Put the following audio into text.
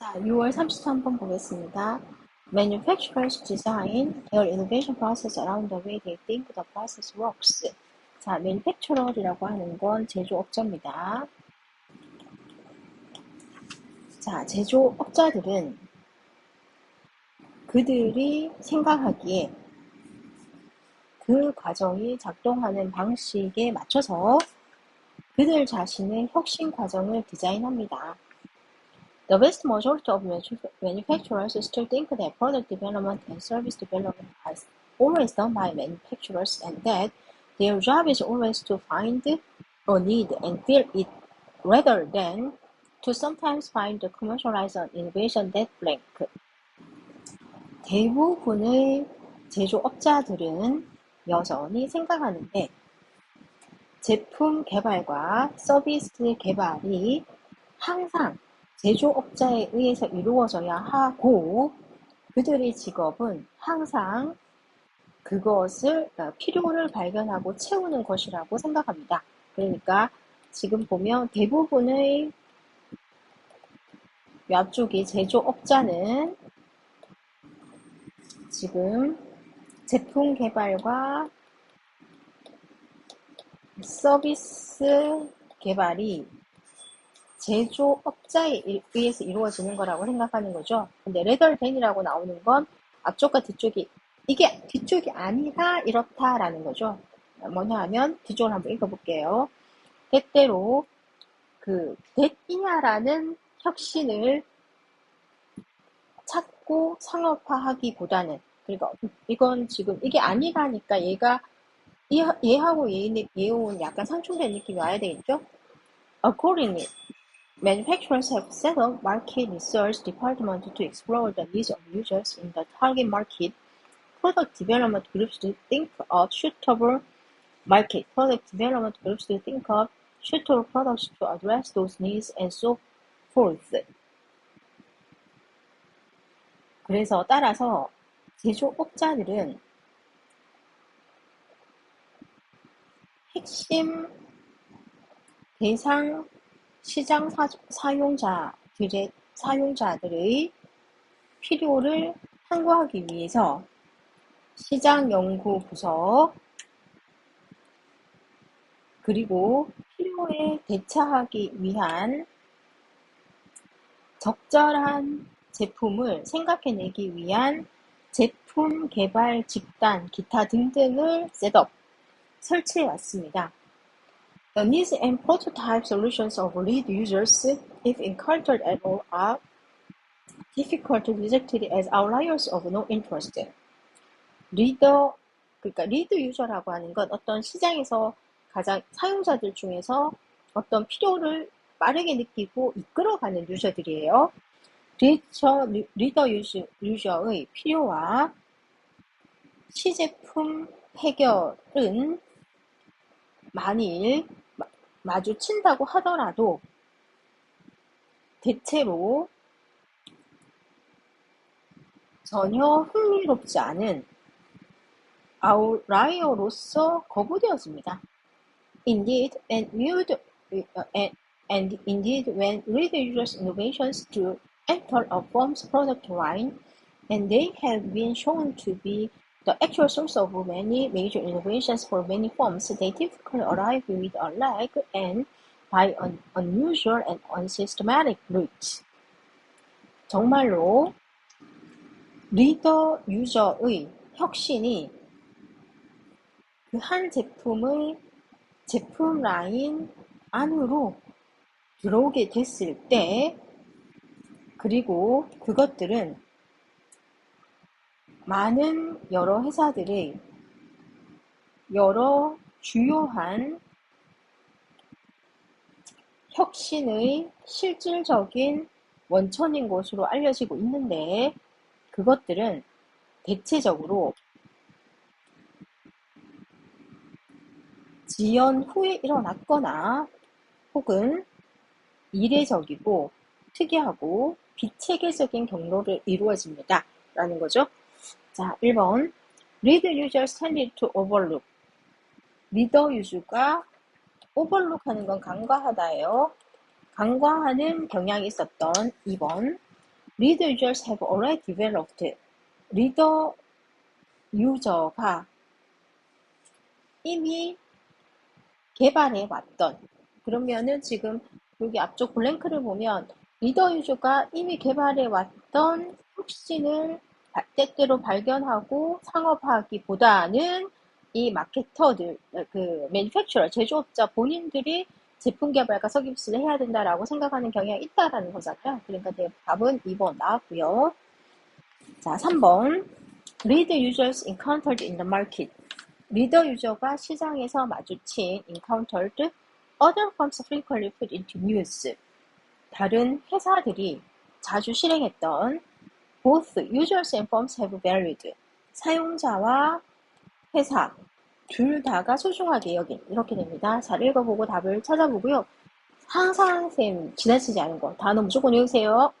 자, 6월 33번 보겠습니다. Manufacturers design their innovation process around the way they think the process works. 자, manufacturer이라고 하는 건 제조업자입니다. 자, 제조업자들은 그들이 생각하기에 그 과정이 작동하는 방식에 맞춰서 그들 자신의 혁신 과정을 디자인합니다. The vast majority of manufacturers still think that product development and service development is always done by manufacturers and that their job is always to find a need and fill it rather than to sometimes find the commercialized innovation that blank. 대부분의 제조업자들은 여전히 생각하는데 제품 개발과 서비스 개발이 항상 제조업자에 의해서 이루어져야 하고 그들의 직업은 항상 그것을 어, 필요를 발견하고 채우는 것이라고 생각합니다. 그러니까 지금 보면 대부분의 야쪽이 제조업자는 지금 제품 개발과 서비스 개발이 제조업자에 의해서 이루어지는 거라고 생각하는 거죠. 근데 레더 댄이라고 나오는 건 앞쪽과 뒤쪽이 이게 뒤쪽이 아니라 이렇다라는 거죠. 뭐냐 하면 뒤쪽을 한번 읽어볼게요. 때때로 그 대이냐라는 혁신을 찾고 상업화하기보다는 그러니까 이건 지금 이게 아니라니까 얘가 얘하고 얘, 얘온 약간 상충된 느낌이 와야 되겠죠? Accordingly, Manufacturers have set up market research departments to explore the needs of users in the target market. Product development groups to think of suitable market. Product development groups to think of suitable products to address those needs and so forth. 그래서 따라서 제조업자들은 핵심 대상 시장 사, 용자들의 사용자들의 필요를 탐구하기 위해서 시장 연구 부서 그리고 필요에 대처하기 위한 적절한 제품을 생각해내기 위한 제품 개발 집단, 기타 등등을 셋업, 설치해 왔습니다. The needs and prototype solutions of lead users, if encountered at all, are difficult rejected as outliers of no interest. 리더, 그러니까 리드 유저라고 하는 건 어떤 시장에서 가장 사용자들 중에서 어떤 필요를 빠르게 느끼고 이끌어가는 유저들이에요. 리더, 리더 유저, 유저의 필요와 시제품 해결은 만일 마주친다고 하더라도 대체로 전혀 흥미롭지 않은 아웃라이어로서 거부되어집니다. Indeed, and viewed and, and indeed when users innovations to enter a firm's product line, and they have been shown to be The actual source of many major innovations for many firms, they typically arrive with a lag and by an unusual and unsystematic route. 정말로 리더 유저의 혁신이 그 한 제품의 제품 라인 안으로 들어오게 됐을 때 그리고 그것들은 많은 여러 회사들의 여러 주요한 혁신의 실질적인 원천인 것으로 알려지고 있는데 그것들은 대체적으로 지연 후에 일어났거나 혹은 이례적이고 특이하고 비체계적인 경로를 이루어집니다. 라는 거죠. 자, 1번. Read users tended to overlook. 리더 유저가 overlook 하는 건 간과하다예요. 간과하는 경향이 있었던 2번. reader users have already developed. 리더 유저가 이미 개발해 왔던 그러면은 지금 여기 앞쪽 블랭크를 보면 리더 유저가 이미 개발해 왔던 혁신을 때때로 발견하고 상업화하기보다는 이 마케터들, 그 매니팩처러, 제조업자 본인들이 제품 개발과 서비스를 해야 된다라고 생각하는 경향이 있다라는 거잖아요. 그러니까 답은 2번 나왔고요. 자, 3번. Read users encountered in the market. 리더 유저가 시장에서 마주친 encountered other firms frequently put into news. 다른 회사들이 자주 실행했던 both users and firms have varied. 사용자와 회사 둘 다가 소중하게 여긴 이렇게 됩니다. 잘 읽어보고 답을 찾아보고요. 항상 쌤 지나치지 않은 거 단어 무조건 외우세요.